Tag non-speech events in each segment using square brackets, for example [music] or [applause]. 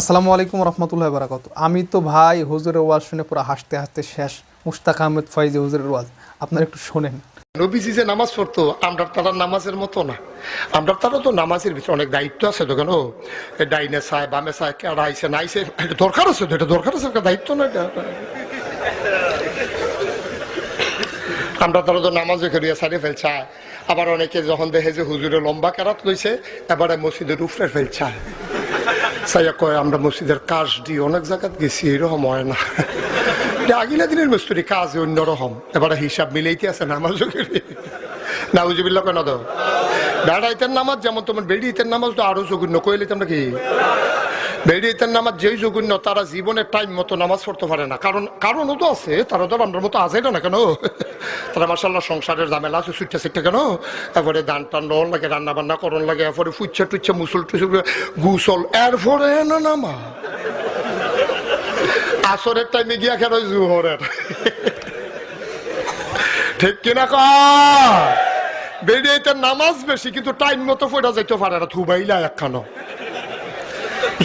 আসসালামু আলাইকুম রহমতুল্লাহ বারাকাত। আমি তো ভাই, হুজুরের ওয়াজ শুনে পুরো হাসতে হাসতে শেষ। মুস্তাক আহমেদ ফাইজি হুজুরের ওয়াজ। আপনারা একটু শোনেন। নবীজি যে নামাজ পড়তো, আমরা তারা নামাজের মতো না। আমরা তারা তো নামাজের ভিতরে অনেক দায়িত্ব আছে তো কেন? ডাইনে চায়, বামে চায়, কেডা আইসে না আইসে এটা দরকার আছে তো, এটা দরকার আছে একটা দায়িত্ব না এটা? আমরা তারা তো নামাজে করিয়া সারি ফেলছায় আবার অনেকে যখন দেখে যে হুজুরে লম্বা কেরাত লইছে, এবারে মসজিদের উপরে ফেলছায় সাইয়া কয় আমরা মসজিদের কাজ দিয়ে অনেক জায়গাত গেছি এরকম হয় না আগিলা দিনের মিস্ত্রি কাজ অন্যরকম এবারে হিসাব মিলাইতে আছে নামাজ নাউজুবিল্লা কেন তো বেড়াইতের নামাজ যেমন তোমার বেড়িতের নামাজ তো আরও জঘন্য কইলে তোমরা কি বেড়িতের নামাজ যেই জঘন্য তারা জীবনের টাইম মতো নামাজ পড়তে পারে না কারণ কারণও তো আছে তারা তো আমার মতো আছে না কেন তারা মাসাল্লাহ সংসারের ঝামেলা আছে সুইটা সিটটা কেন? এরপরে দান টান রন লাগে রান্না বান্না করন লাগে, এরপরে ফুচ্ছা টুচ্ছা মুসল টুসল গুসল, এরপরে না নামা আসরের টাইমে গিয়া খেলো জুহরের? ঠিক কিনা কর বেরিয়ে নামাজ বেশি, কিন্তু টাইম মতো ফোটা যাইতে পারে না থুবাইলা একখানো।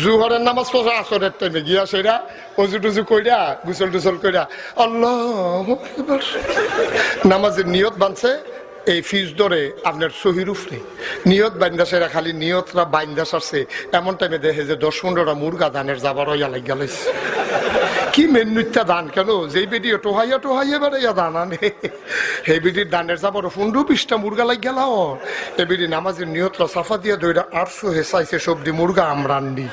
জুহরের নামাজ পড়া আসরের টাইমে গিয়া সেরা, অজু টুজু কইরা, গুসল টুসল কইরা, আল্লাহ। নামাজের নিয়ত বানছে, এই ফিজ ধরে আপনার সহির উফরে। নিয়ত বাইন্দা সেরা, খালি নিয়তরা বাইন্দা সারছে। এমন টাইমে দেখে যে দশ পনেরোটা মুরগা ধানের যাবার ইয়া লাগ গেলাইছে কি মেনুটা দান কেন? যেই বেডিও টোহাইয়া টোহাইয়া বেড়াইয়া দান আনে। সেই বেডির দানের যাবার পনেরো বিশটা মুরগা লাগ গেল এই বেডি নামাজের নিয়তরা সাফা দিয়ে দইরা আটশো হেসাইছে সবজি মুরগা আমরান্ডি।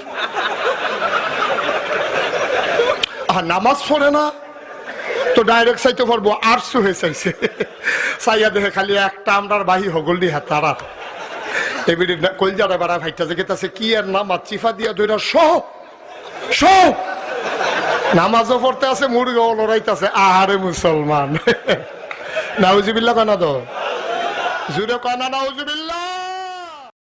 আর নামাজ পড়ে না? তো ডাইরেক্ট চাইতে পারব আটশো হেসাইছে। চাইয়া দেখে খালি একটা আমরার বাহি হগল দি হ্যাঁ তারা এবিডি কলজারা বেড়া ভাইটা যে গেতাছে, কি আর নামাজ চিফা দিয়া দইরা সহ সহ। নামাজও পড়তে আছে মুরগাও লড়াইতেছে। আহারে মুসলমান। [laughs] নাউজিবিল্লা কানা তো? জুড়ে কানা নাউজিবিল্লা